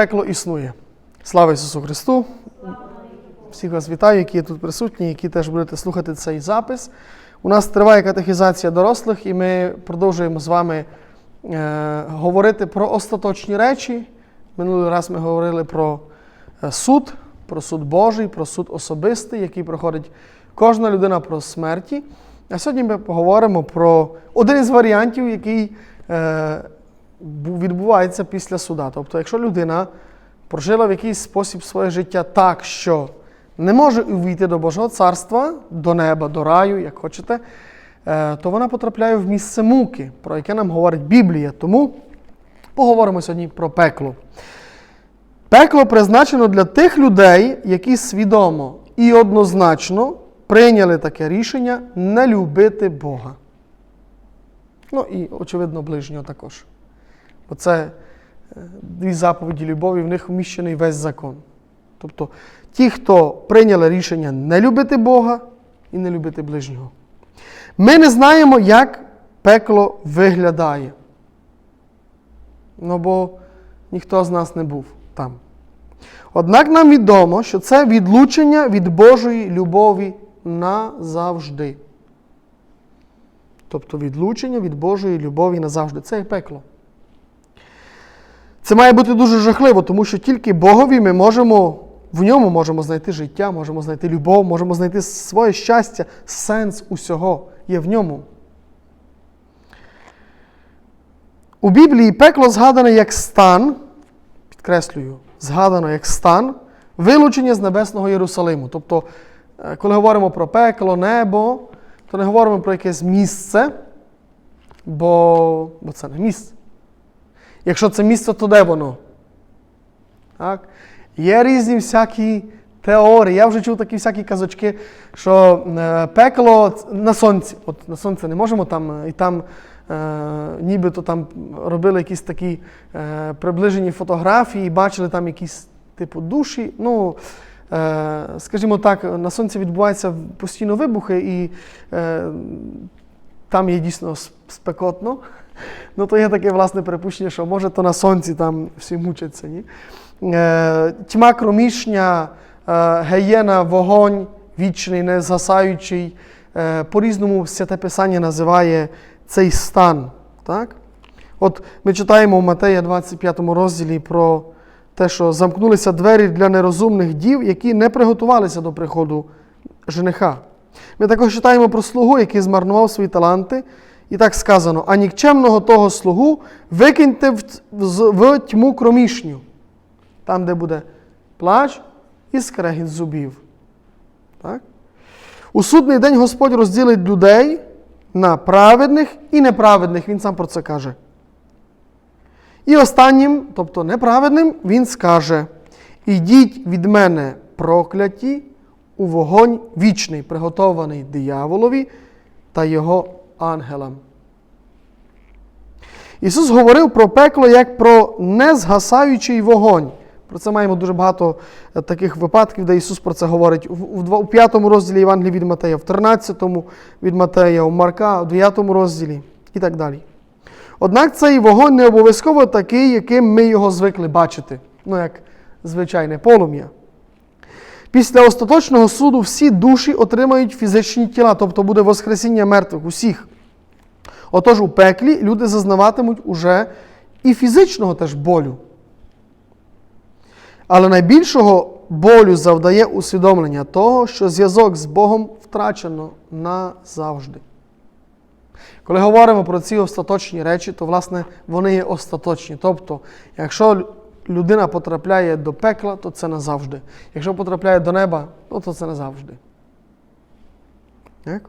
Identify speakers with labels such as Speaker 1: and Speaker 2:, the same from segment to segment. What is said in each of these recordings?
Speaker 1: Пекло існує. Слава Ісусу Христу! Всіх вас вітаю, які тут присутні, які теж будете слухати цей запис. У нас триває катехізація дорослих, і ми продовжуємо з вами е, говорити про остаточні речі. Минулий раз ми говорили про е, суд, про суд Божий, про суд особистий, який проходить кожна людина про смерті. А сьогодні ми поговоримо про один із варіантів, який е, відбувається після суда. Тобто, якщо людина прожила в якийсь спосіб своє життя так, що не може увійти до Божого царства, до неба, до раю, як хочете, е, то вона потрапляє в місце муки, про яке нам говорить Біблія. Тому поговоримо сьогодні про пекло. Пекло призначено для тих людей, які свідомо і однозначно прийняли таке рішення не любити Бога. Ну і, очевидно, ближнього також. Бо це е, дві заповіді любові, в них вміщений весь закон. Тобто ті, хто прийняли рішення не любити Бога і не любити ближнього. Ми не знаємо, як пекло виглядає. Ну бо ніхто з нас не був там. Однак нам відомо, що це відлучення від Божої любові назавжди. Тобто відлучення від Божої любові назавжди. Це є пекло. Це має бути дуже жахливо, тому що тільки Богові ми можемо, в ньому можемо знайти життя, можемо знайти любов, можемо знайти своє щастя, сенс усього є в ньому. У Біблії пекло згадане як стан, підкреслюю, згадано як стан вилучення з небесного Єрусалиму. Тобто, е, коли говоримо про пекло, небо, то не говоримо про якесь місце, бо, бо це не місце. Якщо це місце, то де воно? Так? Є різні всякі теорії. Я вже чув такі всякі казочки, що е, пекло на сонці. От на сонце не можемо там, е, і там е, нібито там робили якісь такі е, приближені фотографії, бачили там якісь типу душі. Ну, е, скажімо так, на сонці відбуваються постійно вибухи, і там є дійсно спекотно. Ну, то є таке власне припущення, що може то на сонці там всі мучаться. Ні? Тьма кромішня, геєна, вогонь вічний, незгасаючий. По-різному святе Писання називає цей стан. Так? От ми читаємо в Матея 25 розділі про те, що замкнулися двері для нерозумних дів, які не приготувалися до приходу жениха. Ми також читаємо про слугу, який змарнував свої таланти. І так сказано: а нікчемного того слугу викиньте в, з- в тьму кромішню, там, де буде плач і скрегіт зубів. Так? У судний день Господь розділить людей на праведних і неправедних. Він сам про це каже. І останнім, тобто неправедним, він скаже: Ідіть від мене прокляті у вогонь вічний, приготований дияволові та його ангелам. Ісус говорив про пекло як про незгасаючий вогонь. Про це маємо дуже багато е, таких випадків, де Ісус про це говорить у, у, у 5 розділі Євангелії від Матея, в 13 від Матея, у Марка, у 9 розділі і так далі. Однак цей вогонь не обов'язково такий, яким ми його звикли бачити, ну як звичайне полум'я. Після остаточного суду всі душі отримають фізичні тіла, тобто буде воскресіння мертвих усіх. Отож у пеклі люди зазнаватимуть уже і фізичного теж болю. Але найбільшого болю завдає усвідомлення того, що зв'язок з Богом втрачено назавжди. Коли говоримо про ці остаточні речі, то власне вони є остаточні. Тобто, якщо людина потрапляє до пекла, то це назавжди. Якщо потрапляє до неба, ну, то це назавжди. Так?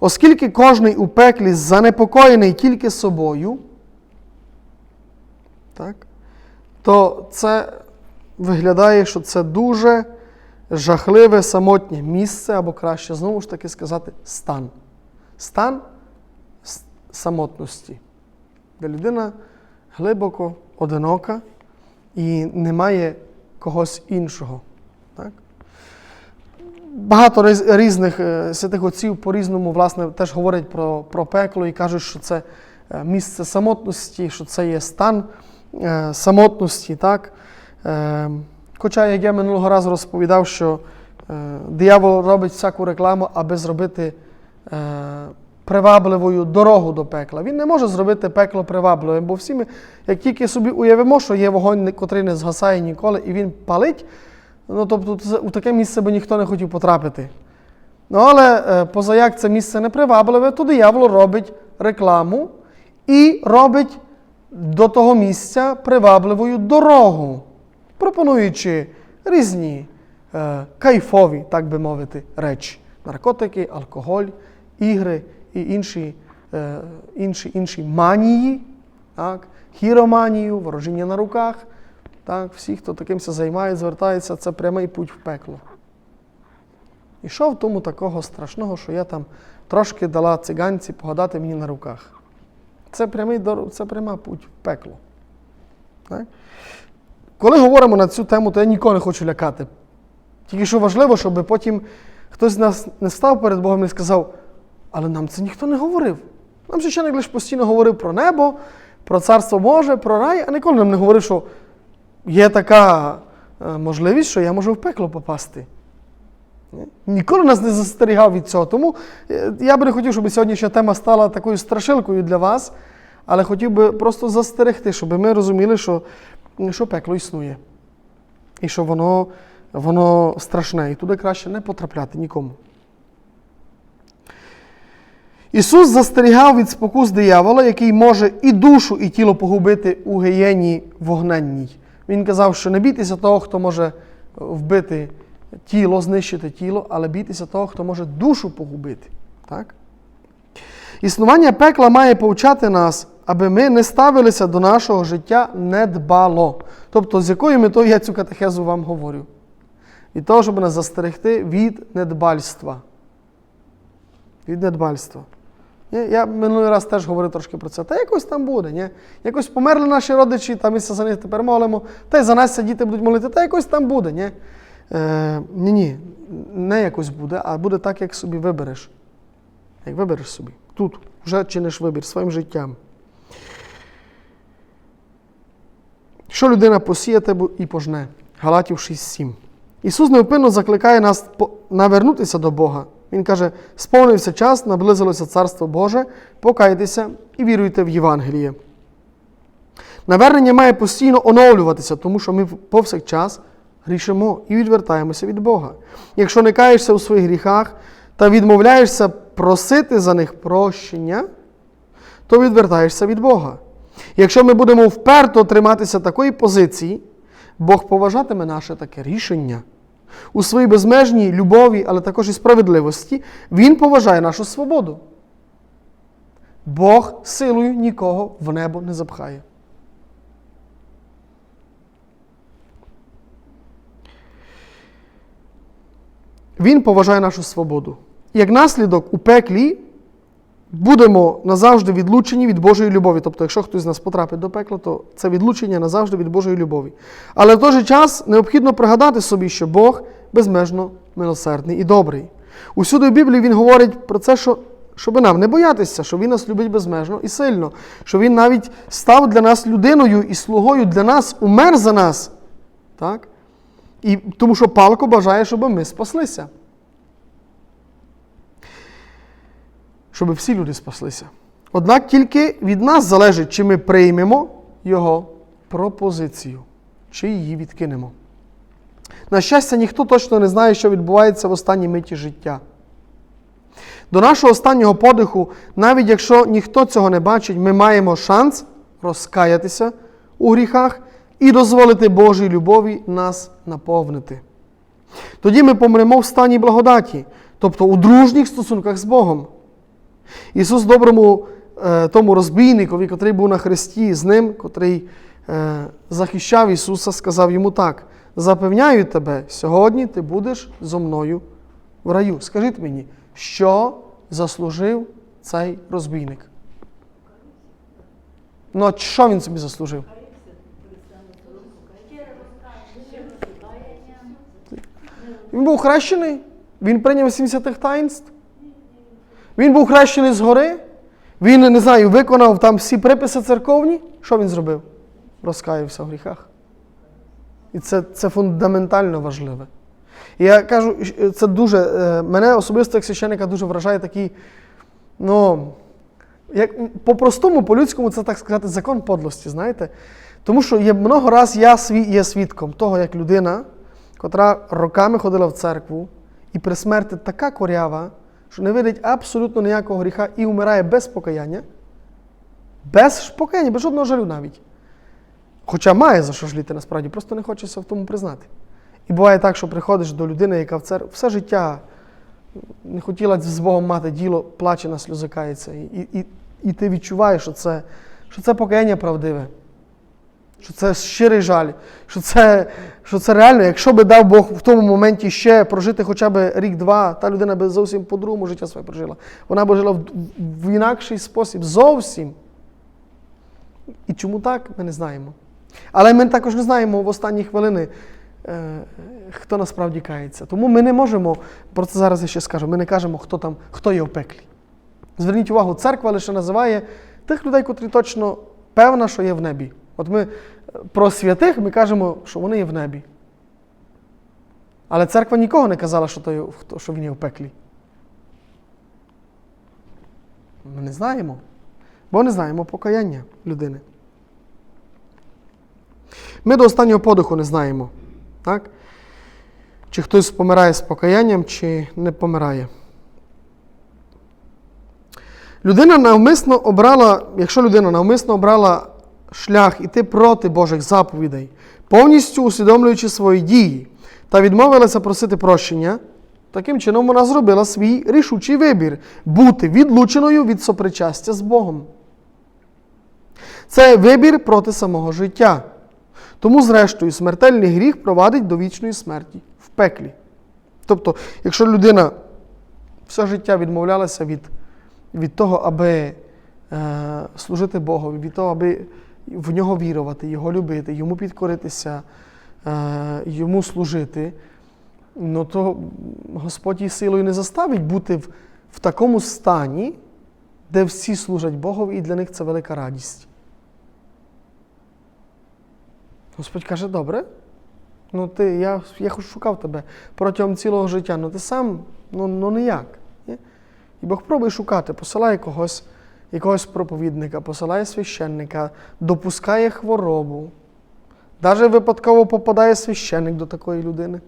Speaker 1: Оскільки кожний у пеклі занепокоєний тільки собою, так, то це виглядає, що це дуже жахливе самотнє місце, або краще знову ж таки сказати, стан. Стан самотності, де людина глибоко одинока і немає когось іншого. Так? Багато різних е, святих отців по-різному власне, теж говорять про, про пекло і кажуть, що це е, місце самотності, що це є стан е, самотності. Так? Хоча, як я минулого разу розповідав, що диявол робить всяку рекламу, аби зробити привабливою дорогу до пекла. Він не може зробити пекло привабливим, бо всі ми, як тільки собі уявимо, що є вогонь, котрий не згасає ніколи, і він палить, ну тобто у таке місце би ніхто не хотів потрапити. Ну, але е, поза як це місце не привабливе, то диявол робить рекламу і робить до того місця привабливою дорогу, пропонуючи різні е, кайфові, так би мовити, речі: наркотики, алкоголь, ігри і інші, е, інші, інші манії, так, хіроманію, ворожіння на руках. Так, всі, хто такимся займає, звертаються, це прямий путь в пекло. І що в тому такого страшного, що я там трошки дала циганці погадати мені на руках? Це прямий це пряма путь в пекло. Так? Коли говоримо на цю тему, то я нікого не хочу лякати. Тільки що важливо, щоб потім хтось з нас не став перед Богом і сказав, але нам це ніхто не говорив. Нам священник лише постійно говорив про небо, про царство Боже, про рай, а ніколи нам не говорив, що є така е, можливість, що я можу в пекло попасти. Ніколи нас не застерігав від цього. Тому е, я би не хотів, щоб сьогоднішня тема стала такою страшилкою для вас, але хотів би просто застерегти, щоб ми розуміли, що, що пекло існує. І що воно, воно страшне, і туди краще не потрапляти нікому. Ісус застерігав від спокус диявола, який може і душу, і тіло погубити у гієні вогненній. Він казав, що не бійтеся того, хто може вбити тіло, знищити тіло, але бійтеся того, хто може душу погубити. Так? Існування пекла має повчати нас, аби ми не ставилися до нашого життя недбало. Тобто, з якою метою я цю катехезу вам говорю? Від того, щоб нас застерегти від недбальства. Від недбальства. Ні, Я минулий раз теж говорив трошки про це. Та якось там буде. Ні? Якось померли наші родичі, та ми за них тепер молимо, та й за нас діти будуть молити, та якось там буде. Ні? Е, ні, ні, не якось буде, а буде так, як собі вибереш. Як вибереш собі. Тут вже чиниш вибір своїм життям. Що людина посіє, і пожне. Галатів 6.7. Ісус невпинно закликає нас навернутися до Бога. Він каже: сповнився час, наблизилося Царство Боже, покайтеся і віруйте в Євангеліє. Навернення має постійно оновлюватися, тому що ми повсякчас грішимо і відвертаємося від Бога. Якщо не каєшся у своїх гріхах та відмовляєшся просити за них прощення, то відвертаєшся від Бога. Якщо ми будемо вперто триматися такої позиції, Бог поважатиме наше таке рішення. У своїй безмежній любові, але також і справедливості, Він поважає нашу свободу. Бог силою нікого в небо не запхає. Він поважає нашу свободу. Як наслідок у пеклі будемо назавжди відлучені від Божої любові. Тобто, якщо хтось з нас потрапить до пекла, то це відлучення назавжди від Божої любові. Але в той же час необхідно пригадати собі, що Бог безмежно милосердний і добрий. Усюди в Біблії він говорить про це, що, щоб нам не боятися, що Він нас любить безмежно і сильно, що Він навіть став для нас людиною і слугою для нас, умер за нас. Так? І тому що палко бажає, щоб ми спаслися. Щоб всі люди спаслися. Однак тільки від нас залежить, чи ми приймемо Його пропозицію, чи її відкинемо. На щастя, ніхто точно не знає, що відбувається в останній миті життя. До нашого останнього подиху, навіть якщо ніхто цього не бачить, ми маємо шанс розкаятися у гріхах і дозволити Божій любові нас наповнити. Тоді ми помремо в стані благодаті, тобто у дружніх стосунках з Богом. Ісус доброму е, тому розбійникові, котрий був на хресті з ним, котрий е, захищав Ісуса, сказав йому так: запевняю тебе, сьогодні ти будеш зо мною в раю. Скажіть мені, що заслужив цей розбійник? Ну, а що він собі заслужив? Він був хрещений, він прийняв 70 таїнств. Він був хрещений згори, він, не знаю, виконав там всі приписи церковні. Що він зробив? розкаявся в гріхах. І це, це фундаментально важливе. І я кажу, це дуже, е, мене особисто як священника дуже вражає такий, ну, як по-простому, по-людському, це так сказати, закон подлості, знаєте? Тому що є много раз я свій, є свідком того, як людина, котра роками ходила в церкву, і при смерті така корява, що не видить абсолютно ніякого гріха і вмирає без покаяння, без покаяння, без жодного жалю навіть. Хоча має за що жаліти насправді, просто не хочеться в тому признати. І буває так, що приходиш до людини, яка в церкві все життя не хотіла з Богом мати діло, плаче на сльози кається. І, і, і ти відчуваєш, що це, що це покаяння правдиве, що це щирий жаль, що це, що це реально, якщо би дав Бог в тому моменті ще прожити хоча б рік-два, та людина би зовсім по-другому життя своє прожила. Вона б жила в, в інакший спосіб. Зовсім. І чому так, ми не знаємо. Але ми також не знаємо в останні хвилини, е, хто насправді кається. Тому ми не можемо, про це зараз я ще скажу, ми не кажемо, хто там, хто є в пеклі. Зверніть увагу, церква лише називає тих людей, котрі точно певна, що є в небі. От ми е, про святих ми кажемо, що вони є в небі. Але церква нікого не казала, що, то є, хто- що він є в пеклі. Ми не знаємо. Бо не знаємо покаяння людини. Ми до останнього подиху не знаємо, так? чи хтось помирає з покаянням, чи не помирає. Людина навмисно обрала, якщо людина навмисно обрала шлях іти проти Божих заповідей, повністю усвідомлюючи свої дії та відмовилася просити прощення, таким чином вона зробила свій рішучий вибір бути відлученою від сопричастя з Богом. Це вибір проти самого життя. Тому, зрештою, смертельний гріх провадить до вічної смерті в пеклі. Тобто, якщо людина все життя відмовлялася від, від того, аби е, служити Богові, від того, аби в нього вірувати, його любити, йому підкоритися, е, йому служити, ну то Господь її силою не заставить бути в, в такому стані, де всі служать Богові, і для них це велика радість. Господь каже, добре. Ну, ти, я, я шукав тебе протягом цілого життя, ну ти сам ну, ну ніяк. Ні? І Бог пробує шукати, посилає когось, якогось проповідника, посилає священника, допускає хворобу. Навіть випадково попадає священник до такої людини.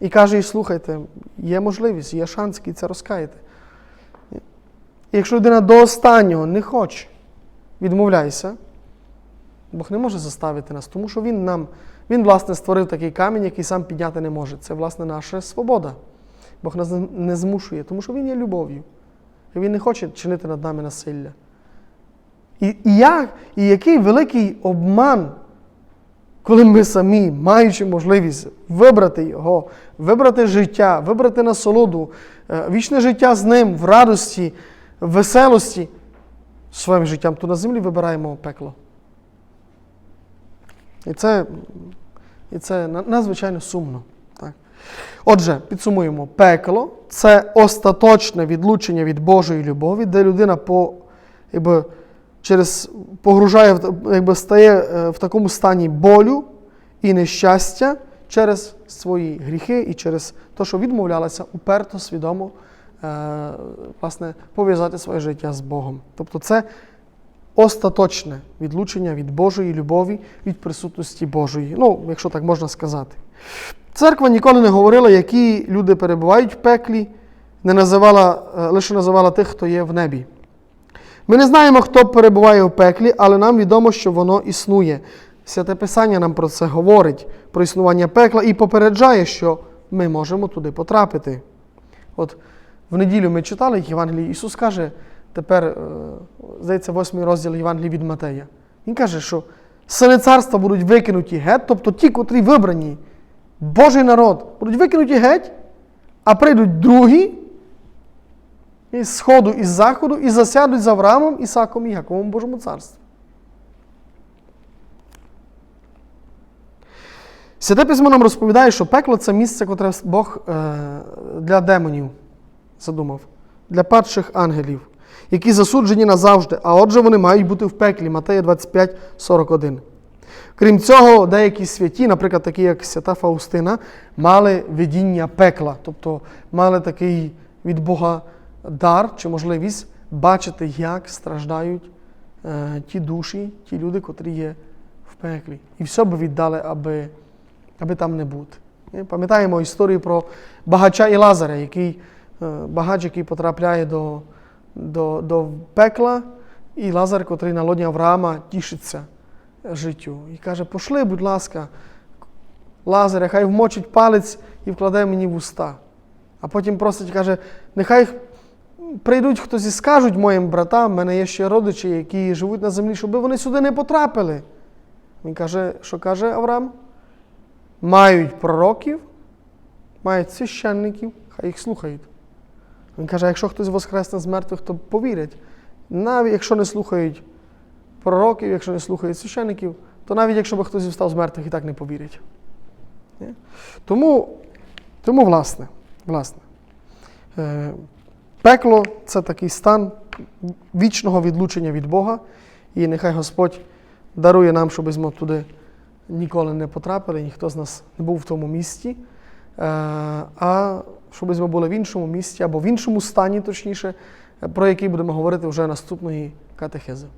Speaker 1: І каже їй, слухайте, є можливість, є шанс, і це розкаєте. Якщо людина до останнього не хоче, відмовляйся. Бог не може заставити нас, тому що Він нам, Він, власне, створив такий камінь, який сам підняти не може. Це, власне, наша свобода. Бог нас не змушує, тому що Він є любов'ю. Він не хоче чинити над нами насилля. І, і, як, і який великий обман, коли ми самі, маючи можливість вибрати Його, вибрати життя, вибрати насолоду, е, вічне життя з ним в радості, в веселості, своїм життям, то на землі вибираємо пекло. І це, і це надзвичайно сумно. Отже, підсумуємо, пекло це остаточне відлучення від Божої любові, де людина по, якби, через, погружає, якби, стає е, в такому стані болю і нещастя через свої гріхи і через те, що відмовлялася уперто, свідомо е, власне, пов'язати своє життя з Богом. Тобто це остаточне відлучення від Божої любові, від присутності Божої. Ну, якщо так можна сказати. Церква ніколи не говорила, які люди перебувають в пеклі, не називала, е, лише називала тих, хто є в небі. Ми не знаємо, хто перебуває в пеклі, але нам відомо, що воно існує. Святе Писання нам про це говорить, про існування пекла і попереджає, що ми можемо туди потрапити. От в неділю ми читали Євангелії, Ісус каже, тепер, е, здається, восьмий розділ Євангелії від Матея. Він каже, що сини царства будуть викинуті геть, тобто ті, котрі вибрані, Божий народ, будуть викинуті геть, а прийдуть другі із сходу і з заходу і засядуть за Авраамом, Ісаком і Яковом Божому царстві. Святе письмо нам розповідає, що пекло це місце, котре Бог е, для демонів задумав, для падших ангелів. Які засуджені назавжди, а отже вони мають бути в пеклі. Матея 25, 41. Крім цього, деякі святі, наприклад, такі як свята Фаустина, мали видіння пекла, тобто мали такий від Бога дар чи можливість бачити, як страждають е, ті душі, ті люди, котрі є в пеклі. І все би віддали, аби, аби там не бути. Пам'ятаємо історію про багача і Лазаря, який, е, багач, який потрапляє до, до, до пекла, і Лазар, котрий на лоні Авраама, тішиться життю. І каже: пошли, будь ласка, Лазаря, хай вмочить палець і вкладе мені в уста. А потім просить, каже, нехай прийдуть хтось і скажуть моїм братам, в мене є ще родичі, які живуть на землі, щоб вони сюди не потрапили. Він каже, що каже Авраам? Мають пророків, мають священників, хай їх слухають. Він каже, якщо хтось воскресне з мертвих, то повірять. Навіть якщо не слухають пророків, якщо не слухають священників, то навіть якщо би хтось встав з мертвих, і так не повірять. Тому, тому власне, власне, е, пекло це такий стан вічного відлучення від Бога, і нехай Господь дарує нам, щоб ми туди ніколи не потрапили, ніхто з нас не був в тому місці, е, а щоб ми були в іншому місці або в іншому стані, точніше, про який будемо говорити вже наступної катехези.